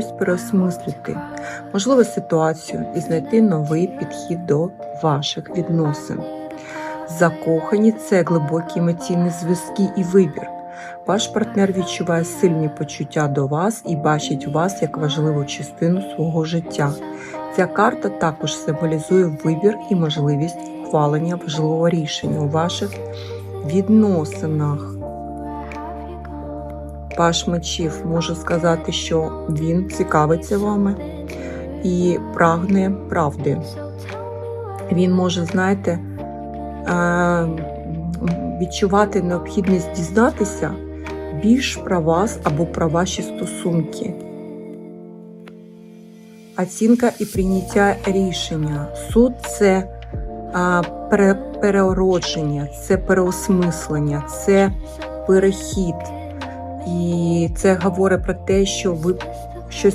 щось переосмислити, можливо, ситуацію і знайти новий підхід до ваших відносин. Закохані це глибокі емоційні зв'язки і вибір. Ваш партнер відчуває сильні почуття до вас і бачить вас як важливу частину свого життя. Ця карта також символізує вибір і можливість ухвалення важливого рішення у ваших відносинах. Паш мечів можу сказати, що він цікавиться вами і прагне правди. Він може, знаєте, е, відчувати необхідність дізнатися більш про вас або про ваші стосунки. Оцінка і прийняття рішення. Суд це а, переродження, це переосмислення, це перехід. І це говорить про те, що ви